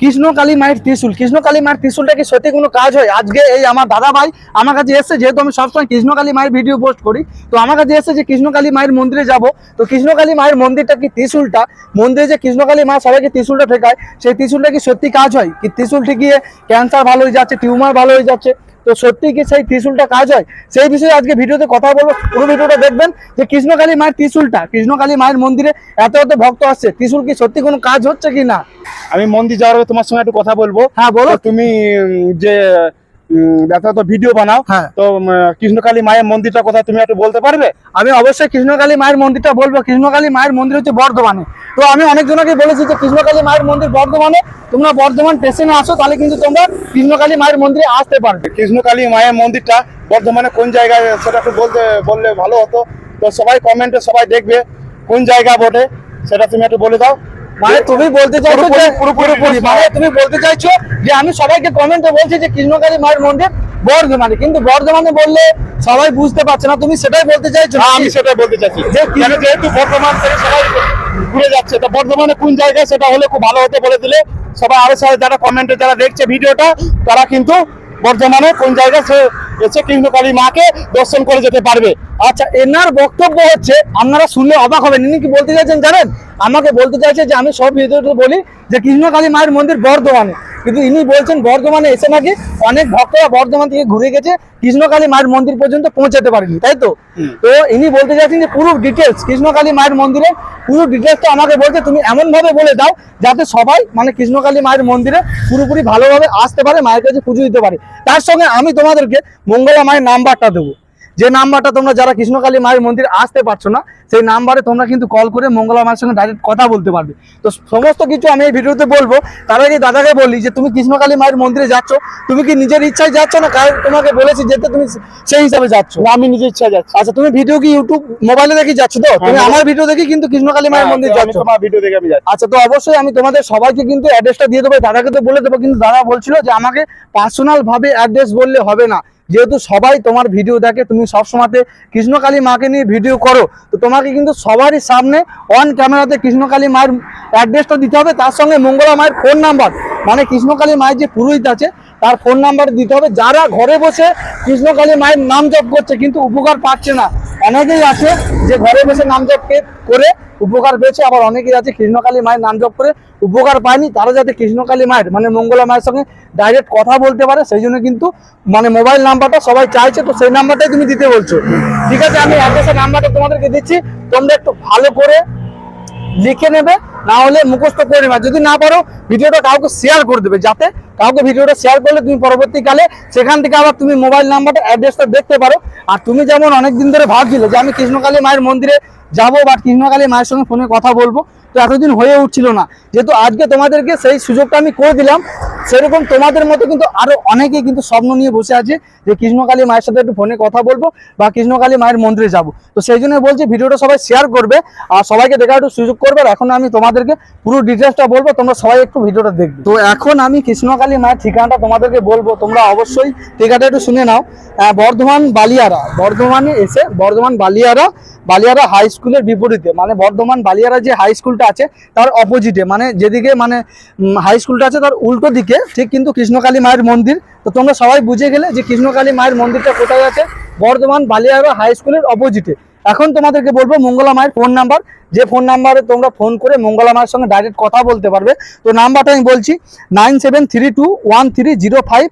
কৃষ্ণকালী মায়ের ত্রিশুল। কৃষ্ণকালী মায়ের ত্রিশুলটা কি সত্যি কোনো কাজ হয়? আজকে এই আমার দাদা ভাই আমার কাছে এসেছে, যেহেতু আমি সবসময় কৃষ্ণকালী মায়ের ভিডিও পোস্ট করি, তো আমার কাছে এসেছে যে কৃষ্ণকালী মায়ের মন্দিরে যাব। তো কৃষ্ণকালী মায়ের মন্দিরটা কি ত্রিশুলটা? মন্দিরে যে কৃষ্ণকালী মা সবাইকে ত্রিশুলটা ঠেকায়, সেই ত্রিশুলটা কি সত্যি কাজ হয়? কি ত্রিশুল ঠেকিয়ে ক্যান্সার ভালো হয়ে যাচ্ছে টিউমার ভালো হয়ে যাচ্ছে। তো সত্যি কি সেই ত্রিশুলটা কাজ হয়? সেই বিষয়ে আজকে ভিডিওতে কথা বলব। পুরো ভিডিওটা দেখবেন যে কৃষ্ণকালী মায়ের ত্রিশুলটা কৃষ্ণকালী মায়ের মন্দিরে এত এত ভক্ত আসছে। ত্রিশুল কি সত্যি কোনো কাজ হচ্ছে কি না আমি মন্দির যাওয়ার তোমার সঙ্গে একটু কথা বলব। হ্যাঁ বলো। তুমি যে ব্যথা ভিডিও বানাও। হ্যাঁ। তো কৃষ্ণকালী মায়ের মন্দিরটা কথা তুমি একটু বলতে পারবে? আমি অবশ্যই কৃষ্ণকালী মায়ের মন্দিরটা বলব। কৃষ্ণকালী মায়ের মন্দির হচ্ছে বর্ধমানে। তো আমি অনেকজনকে বলেছি যে কৃষ্ণকালী মায়ের মন্দির বর্ধমানে। তোমরা বর্ধমান স্টেশনে আসো তাহলে কিন্তু তোমরা কৃষ্ণকালী মায়ের মন্দিরে আসতে পারবে। কৃষ্ণকালী মায়ের মন্দিরটা বর্ধমানে কোন জায়গায় সেটা একটু বলতে বললে ভালো হতো। তো সবাই কমেন্টে সবাই দেখবে কোন জায়গা বটে সেটা তুমি একটু বলে দাও। মানে তুমি বলতে চাইছো যে পুরোপুরি- মানে তুমি বলতে চাইছো যে আমি সবাইকে কমেন্টে বলছি যে কৃষ্ণকালী মায়ের মন্দির বর্ধমানে। কিন্তু বর্ধমানে বললে সবাই বুঝতে পারছে না। তুমি সেটাই বলতে চাইছো হ্যাঁ, আমি সেটাই বলতে কেন যেহেতু বর্ধমান থেকে সবাই ঘুরে যাচ্ছে তো বর্ধমানে কোন জায়গায় সেটা হলে খুব ভালো হতে বলে দিলে সবাই আরও সবাই যারা কমেন্টে যারা দেখছে ভিডিওটা তারা কিন্তু বর্ধমানে কোন জায়গায় সে এসে কৃষ্ণকালী মাকে দর্শন করে যেতে পারবে। আচ্ছা এনার বক্তব্য হচ্ছে আপনারা শুনলে অবাক হবেন। ইনি কি বলতে চাইছেন জানেন? আমাকে বলতে চাইছে যে আমি সব ভিডিওতে বলি যে কৃষ্ণকালী মায়ের মন্দির বর্ধমানে। কিন্তু ইনি বলছেন বর্ধমানে এসে নাকি অনেক ভক্তরা বর্ধমান থেকে ঘুরে গেছে কৃষ্ণকালী মায়ের মন্দির পর্যন্ত পৌঁছাতে পারেনি তাই তো? তো ইনি বলতে চাইছেন যে পুরো ডিটেলস কৃষ্ণকালী মায়ের মন্দিরে পুরো ডিটেলসটা আমাকে বলছে তুমি এমন ভাবে বলে দাও যাতে সবাই মানে কৃষ্ণকালী মায়ের মন্দিরে পুরোপুরি ভালোভাবে আসতে পারে মায়ের কাছে পুজো দিতে পারে। তার সঙ্গে আমি তোমাদেরকে মঙ্গলা মায়ের নাম্বারটা দেবো। যে নাম্বারটা তোমরা যারা কৃষ্ণকালী মায়ের মন্দির আসতে পারছ না সেই নাম্বারে তোমরা কিন্তু কল করে মঙ্গলা মায়ের সঙ্গে ডাইরেক্ট কথা বলতে পারবে। তো সমস্ত কিছু আমি এই ভিডিওতে বলব। তার আগে দাদাকে বলি যে তুমি কৃষ্ণকালী মায়ের মন্দিরে যাচ্ছ তুমি কি নিজের ইচ্ছায় যাচ্ছ না কারণ তোমাকে বলেছি যেতে তুমি সেই হিসাবে যাচ্ছ? না, আমি নিজের ইচ্ছা যাচ্ছি। আচ্ছা তুমি ভিডিও কি ইউটিউব মোবাইলে দেখে যাচ্ছ তো? তুমি হ্যাঁ, আমার ভিডিও দেখে কিন্তু কৃষ্ণকালী মায়ের হ্যাঁ, মন্দির যাচ্ছ। তোমার ভিডিও দেখে আমি যাচ্ছি। আচ্ছা তো অবশ্যই আমি তোমাদের সবাইকে কিন্তু অ্যাড্রেসটা দিয়ে দেবো। দাদাকে তো বলে দেবো কিন্তু দাদা বলছিল যে আমাকে পার্সোনাল ভাবে অ্যাড্রেস বললে হবে না। যেহেতু সবাই তোমার ভিডিও দেখে, তুমি সবসময়তে কৃষ্ণকালী মাকে নিয়ে ভিডিও করো, তো তোমাকে কিন্তু সবারই সামনে অন ক্যামেরাতে কৃষ্ণকালী মায়ের অ্যাড্রেসটা দিতে হবে। তার সঙ্গে মঙ্গলা মায়ের ফোন নাম্বার মানে কৃষ্ণকালী মায়ের যে পুরোহিত আছে, তার ফোন নাম্বার দিতে হবে। যারা ঘরে বসে কৃষ্ণকালী মায়ের নাম জপ করছে, কিন্তু উপকার পাচ্ছে না। অনেকেই আছে যে ঘরে বসে নাম জপ করে উপকার পেয়েছে, আবার অনেকেই আছে কৃষ্ণকালী মায়ের নাম জপ করে উপকার পায়নি, তারা যাতে কৃষ্ণকালী মায়ের মানে মঙ্গলা মায়ের সঙ্গে ডাইরেক্ট কথা বলতে পারে, সেই জন্য কিন্তু মানে মোবাইল নাম্বারটা সবাই চাইছে, তো সেই নাম্বারটাই তুমি দিতে বলছো। ঠিক আছে, আমি অ্যাড্রেসের নাম্বারটা তোমাদেরকে দিচ্ছি, তোমরা একটু ভালো করে লিখে নেবে, না হলে মুখস্থ করে নেবে। যদি না পারো, ভিডিওটা কাউকে শেয়ার করে দেবে, যাতে কাউকে ভিডিওটা শেয়ার করলে তুমি পরবর্তীকালে সেখান থেকে আবার তুমি মোবাইল নাম্বারটা অ্যাড্রেসটা দেখতে পারো। আর তুমি যেমন অনেক দিন ধরে ভাবছিলে যে আমি কৃষ্ণকালী মায়ের মন্দিরে যাব বা কৃষ্ণকালী মায়ের সঙ্গে ফোনে কথা বলব, তো এতদিন হয়ে উঠছিল না। যেহেতু আজকে তোমাদেরকে সেই সুযোগটা আমি করে দিলাম সেরকম তোমাদের মতো কিন্তু আরও অনেকেই কিন্তু স্বপ্ন নিয়ে বসে আছে যে কৃষ্ণকালী মায়ের সাথে একটু ফোনে কথা বলব বা কৃষ্ণকালী মায়ের মন্দিরে যাব। তো সেই জন্য বলছি, ভিডিওটা সবাই শেয়ার করবে আর সবাইকে দেখার একটু সুযোগ করবে আর এখন আমি তোমাদেরকে পুরো ডিটেলসটা বলব, তোমরা সবাই একটু ভিডিওটা দেখবে। তো এখন আমি কৃষ্ণকালী মায়ের ঠিকানাটা তোমাদেরকে বলব, তোমরা অবশ্যই ঠিকানাটা একটু শুনে নাও। বর্ধমান বালিয়ারা, বর্ধমানে এসে বর্ধমান বালিয়ারা বালিয়ারা হাই স্কুলের বিপরীতে মানে বর্ধমান বালিয়ারা যে হাই স্কুলটা আছে, তার অপোজিটে মানে যেদিকে মানে হাই স্কুলটা আছে, তার উল্টো দিকে, ঠিক কিন্তু কৃষ্ণকালী মায়ের মন্দির। তো তোমরা সবাই বুঝে গেলে যে কৃষ্ণকালী মায়ের মন্দিরটা কোথায় আছে? বর্ধমান বালিয়ারা হাই স্কুলের অপোজিটে এখন তোমাদেরকে বলব মঙ্গলা মায়ের ফোন নাম্বার যে ফোন নাম্বারে তোমরা ফোন করে মঙ্গলা মায়ের সঙ্গে ডাইরেক্ট কথা বলতে পারবে। তো নাম্বারটা আমি বলছি nine seven three two one three zero five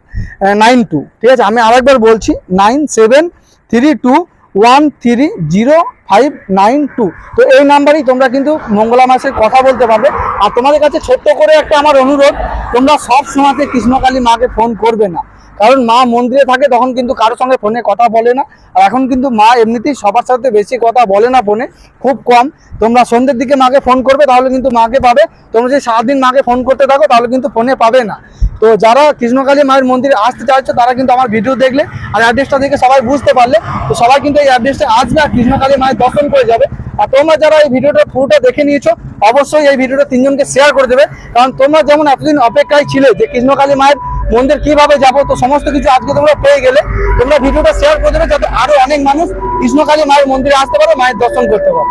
nine two. ঠিক আছে? আমি আরেকবার বলছি nine seven three two one three zero five nine two তো এই নাম্বারেই তোমরা কিন্তু মঙ্গলা মাসে কথা বলতে পারবে। আর তোমাদের কাছে ছোট্ট করে একটা আমার অনুরোধ, তোমরা সব সময়তে কৃষ্ণকালী মাকে ফোন করবে না। কারণ মা মন্দিরে থাকে, তখন কিন্তু কারোর সঙ্গে ফোনে কথা বলে না। আর এখন কিন্তু মা এমনিতেই সবার সাথে বেশি কথা বলে না ফোনে, খুব কম। তোমরা সন্ধ্যের দিকে মাকে ফোন করবে, তাহলে কিন্তু মাকে পাবে। তোমরা যদি সারাদিন মাকে ফোন করতে থাকো, তাহলে কিন্তু ফোনে পাবে না। তো যারা কৃষ্ণকালী মায়ের মন্দিরে আসতে চাইছো, তারা কিন্তু আমার ভিডিও দেখলে আর অ্যাড্রেসটা দেখে সবাই বুঝতে পারলে। তো সবাই কিন্তু এই অ্যাড্রেসে আসবে আর কৃষ্ণকালী মায়ের দর্শন করে যাবে। আর তোমরা যারা এই ভিডিওটা পুরোটা দেখে নিয়েছো, অবশ্যই এই ভিডিওটা তিনজনকে শেয়ার করে দেবে। কারণ তোমরা যেমন এতদিন অপেক্ষায় ছিলে যে কৃষ্ণকালী মায়ের মন্দির কীভাবে যাব, তো সমস্ত কিছু আজকে তোমরা পেয়ে গেলে। তোমরা ভিডিওটা শেয়ার করে দেবে, যাতে আরও অনেক মানুষ কৃষ্ণকালী মায়ের মন্দিরে আসতে পারো, মায়ের দর্শন করতে পারো।